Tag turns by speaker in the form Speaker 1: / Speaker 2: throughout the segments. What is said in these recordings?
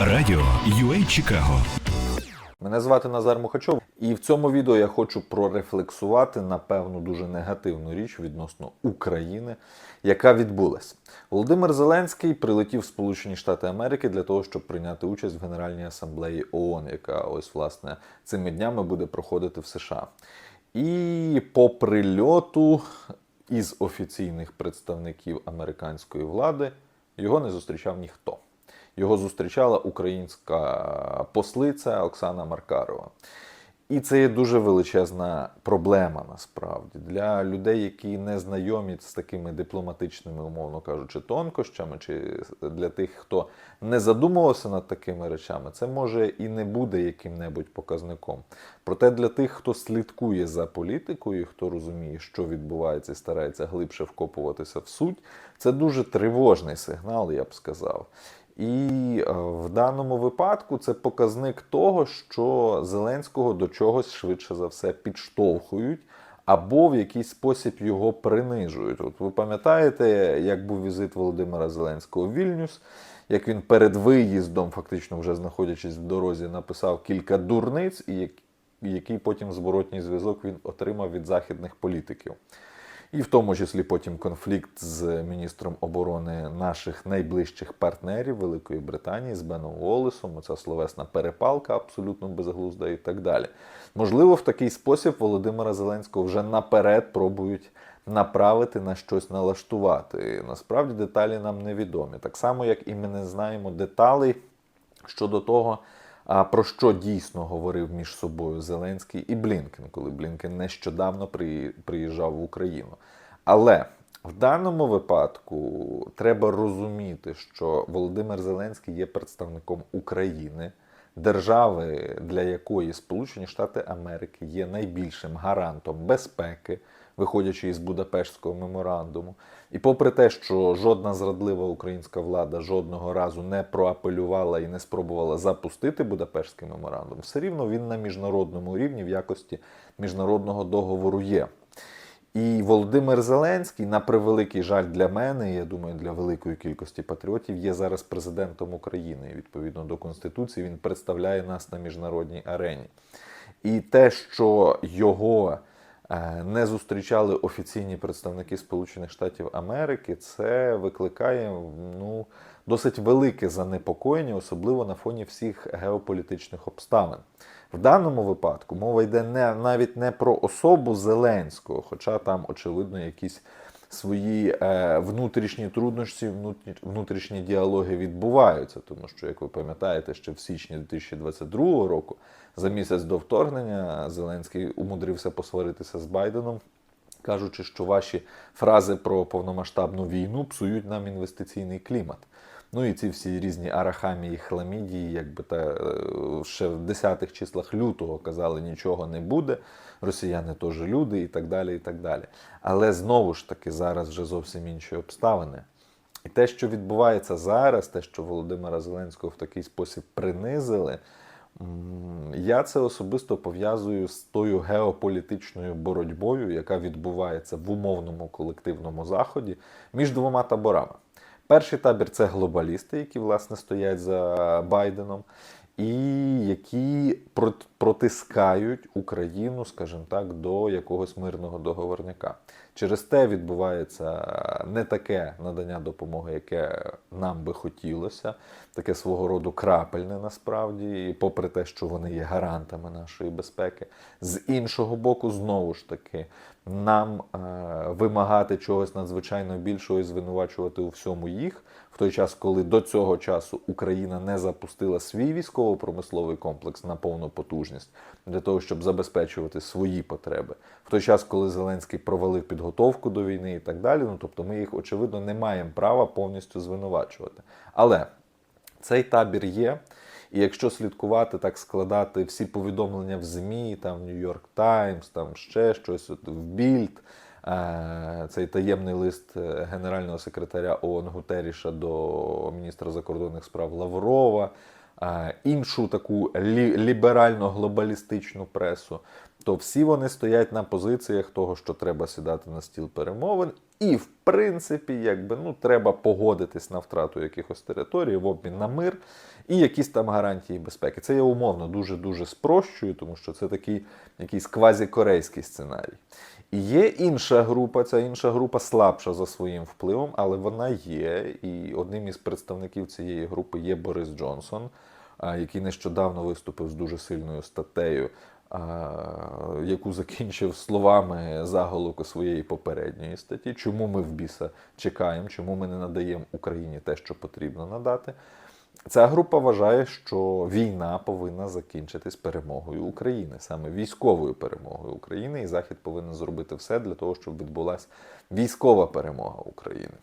Speaker 1: Радіо UA Чикаго
Speaker 2: Мене звати Назар Мухачов, і в цьому відео я хочу прорефлексувати на певну дуже негативну річ відносно України, яка відбулась. Володимир Зеленський прилетів в Сполучені Штати Америки для того, щоб прийняти участь в Генеральній асамблеї ООН, яка ось власне цими днями буде проходити в США. І по прильоту із офіційних представників американської влади його не зустрічав ніхто. Його зустрічала українська послиця Оксана Маркарова. І це є дуже величезна проблема насправді для людей, які не знайомі з такими дипломатичними, умовно кажучи, тонкощами, чи для тих, хто не задумувався над такими речами, це може і не буде яким-небудь показником. Проте для тих, хто слідкує за політикою, хто розуміє, що відбувається, і старається глибше вкопуватися в суть, це дуже тривожний сигнал, я б сказав. І е, в даному випадку це показник того, що Зеленського до чогось швидше за все підштовхують або в якийсь спосіб його принижують. От ви пам'ятаєте, як був візит Володимира Зеленського в Вільнюс, як він перед виїздом, фактично вже знаходячись в дорозі, написав кілька дурниць, і як- який потім зворотній зв'язок він отримав від західних політиків. І в тому числі потім конфлікт з міністром оборони наших найближчих партнерів Великої Британії з Беном Волесом, оця словесна перепалка абсолютно безглузда і так далі. Можливо, в такий спосіб Володимира Зеленського вже наперед пробують направити на щось налаштувати. Насправді деталі нам невідомі. Так само, як і ми не знаємо деталей щодо того, а про що дійсно говорив між собою Зеленський і Блінкен, коли Блінкен нещодавно приїжджав в Україну. Але в даному випадку треба розуміти, що Володимир Зеленський є представником України, держави, для якої Сполучені Штати Америки є найбільшим гарантом безпеки, виходячи із Будапештського меморандуму. І попри те, що жодна зрадлива українська влада жодного разу не проапелювала і не спробувала запустити Будапештський меморандум, все рівно він на міжнародному рівні в якості міжнародного договору є. І Володимир Зеленський, на превеликий жаль для мене, я думаю, для великої кількості патріотів, є зараз президентом України. Відповідно до Конституції він представляє нас на міжнародній арені. І те, що його не зустрічали офіційні представники Сполучених Штатів Америки, це викликає ну, досить велике занепокоєння, особливо на фоні всіх геополітичних обставин. В даному випадку мова йде не, навіть не про особу Зеленського, хоча там, очевидно, якісь свої е, внутрішні труднощі, внутрі- внутрішні діалоги відбуваються. Тому що, як ви пам'ятаєте, ще в січні 2022 року, за місяць до вторгнення, Зеленський умудрився посваритися з Байденом кажучи, що ваші фрази про повномасштабну війну псують нам інвестиційний клімат. Ну і ці всі різні арахамії, хламідії, якби та е, ще в 10-х числах лютого казали, нічого не буде, росіяни теж люди і так далі. і так далі. Але знову ж таки зараз вже зовсім інші обставини. І те, що відбувається зараз, те, що Володимира Зеленського в такий спосіб принизили, я це особисто пов'язую з тою геополітичною боротьбою, яка відбувається в умовному колективному заході між двома таборами. Перший табір це глобалісти, які власне стоять за Байденом, і які протискають Україну, скажімо так, до якогось мирного договорняка. Через те відбувається не таке надання допомоги, яке нам би хотілося, таке свого роду крапельне насправді, і попри те, що вони є гарантами нашої безпеки. З іншого боку, знову ж таки, нам е, вимагати чогось надзвичайно більшого і звинувачувати у всьому їх, в той час, коли до цього часу Україна не запустила свій військово-промисловий комплекс на повну потужність для того, щоб забезпечувати свої потреби, в той час, коли Зеленський провалив підготовку до війни і так далі. Ну тобто, ми їх очевидно не маємо права повністю звинувачувати. Але цей табір є. І якщо слідкувати, так складати всі повідомлення в ЗМІ, там Нью-Йорк Таймс, там ще щось, от, в Більд, е, цей таємний лист е, генерального секретаря ООН Гутеріша до міністра закордонних справ Лаврова, е, іншу таку лі- ліберально-глобалістичну пресу, то всі вони стоять на позиціях того, що треба сідати на стіл перемовин І в принципі, якби ну треба погодитись на втрату якихось територій в обмін на мир і якісь там гарантії безпеки. Це я умовно дуже дуже спрощую, тому що це такий якийсь квазікорейський сценарій. І є інша група, ця інша група слабша за своїм впливом, але вона є. І одним із представників цієї групи є Борис Джонсон, який нещодавно виступив з дуже сильною статтею, яку закінчив словами заголовку своєї попередньої статті. Чому ми в біса чекаємо, чому ми не надаємо Україні те, що потрібно надати. Ця група вважає, що війна повинна закінчитись перемогою України, саме військовою перемогою України, і Захід повинен зробити все для того, щоб відбулася військова перемога України.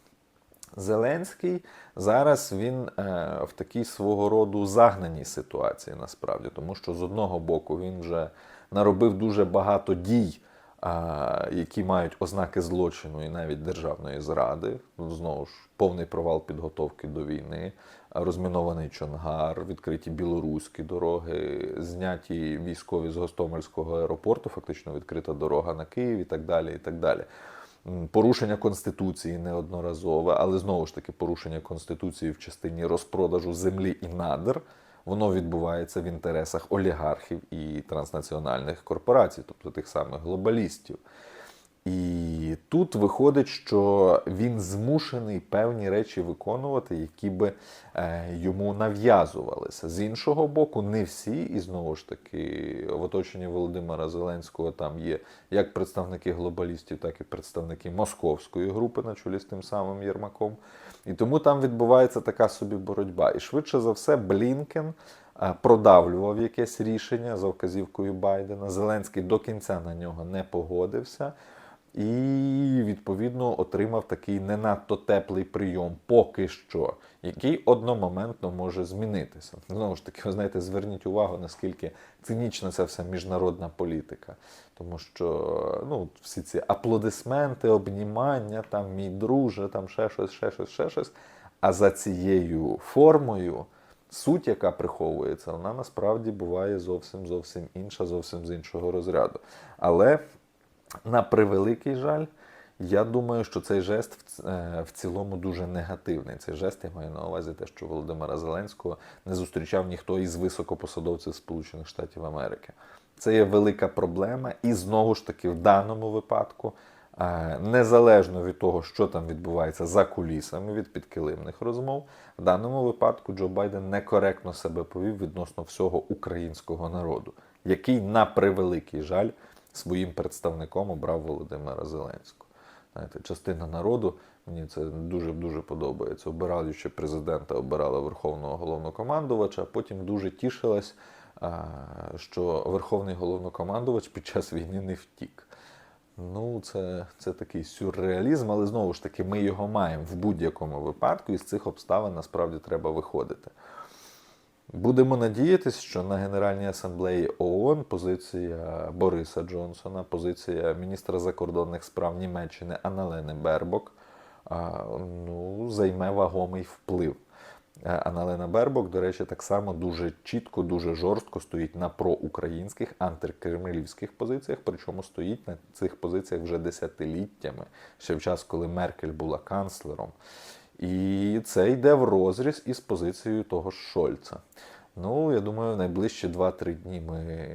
Speaker 2: Зеленський зараз він е, в такій свого роду загнаній ситуації насправді, тому що з одного боку він вже наробив дуже багато дій, а, які мають ознаки злочину і навіть державної зради. Ну, Знову ж повний провал підготовки до війни, розмінований Чонгар, відкриті білоруські дороги, зняті військові з Гостомельського аеропорту, фактично відкрита дорога на Київ і так далі. І так далі. Порушення конституції неодноразове, але знову ж таки порушення конституції в частині розпродажу землі і надр. Воно відбувається в інтересах олігархів і транснаціональних корпорацій, тобто тих самих глобалістів. І тут виходить, що він змушений певні речі виконувати, які би е, йому нав'язувалися. З іншого боку, не всі, і знову ж таки, в оточенні Володимира Зеленського там є як представники глобалістів, так і представники московської групи на чолі з тим самим Єрмаком. І тому там відбувається така собі боротьба. І швидше за все, Блінкен е, продавлював якесь рішення за вказівкою Байдена. Зеленський до кінця на нього не погодився. І відповідно отримав такий не надто теплий прийом поки що, який одномоментно може змінитися. Знову ж таки, ви знаєте, зверніть увагу, наскільки цинічна ця вся міжнародна політика. Тому що ну, всі ці аплодисменти, обнімання, там мій друже, там ще щось, ще щось, ще щось. А за цією формою суть, яка приховується, вона насправді буває зовсім зовсім інша, зовсім з іншого розряду. Але на превеликий жаль, я думаю, що цей жест е, в цілому дуже негативний. Цей жест я маю на увазі те, що Володимира Зеленського не зустрічав ніхто із високопосадовців Сполучених Штатів Америки. Це є велика проблема, і знову ж таки, в даному випадку, е, незалежно від того, що там відбувається за кулісами від підкилимних розмов, в даному випадку Джо Байден некоректно себе повів відносно всього українського народу, який на превеликий жаль своїм представником обрав Володимира Зеленського. Знаєте, частина народу, мені це дуже дуже подобається. Обираючи президента, обирала верховного головнокомандувача, а потім дуже тішилась, що верховний головнокомандувач під час війни не втік. Ну, це, це такий сюрреалізм, але знову ж таки, ми його маємо в будь-якому випадку, і з цих обставин насправді треба виходити. Будемо надіятися, що на Генеральній асамблеї ООН позиція Бориса Джонсона, позиція міністра закордонних справ Німеччини Аналени Бербок ну, займе вагомий вплив. Е, Аналена Бербок, до речі, так само дуже чітко, дуже жорстко стоїть на проукраїнських антикремлівських позиціях, причому стоїть на цих позиціях вже десятиліттями, ще в час, коли Меркель була канцлером. І це йде в розріз із позицією того ж Шольца. Ну, я думаю, в найближчі 2-3 дні ми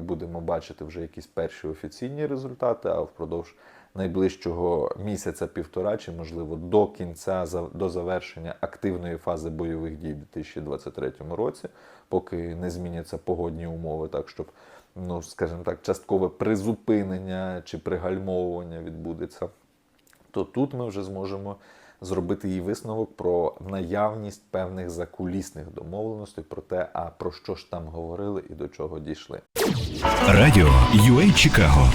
Speaker 2: будемо бачити вже якісь перші офіційні результати, а впродовж найближчого місяця-півтора, чи можливо до кінця до завершення активної фази бойових дій у 2023 році, поки не зміняться погодні умови, так щоб, ну скажімо так, часткове призупинення чи пригальмовування відбудеться то тут ми вже зможемо зробити її висновок про наявність певних закулісних домовленостей про те, а про що ж там говорили і до чого дійшли.
Speaker 1: Радіо UA Чикаго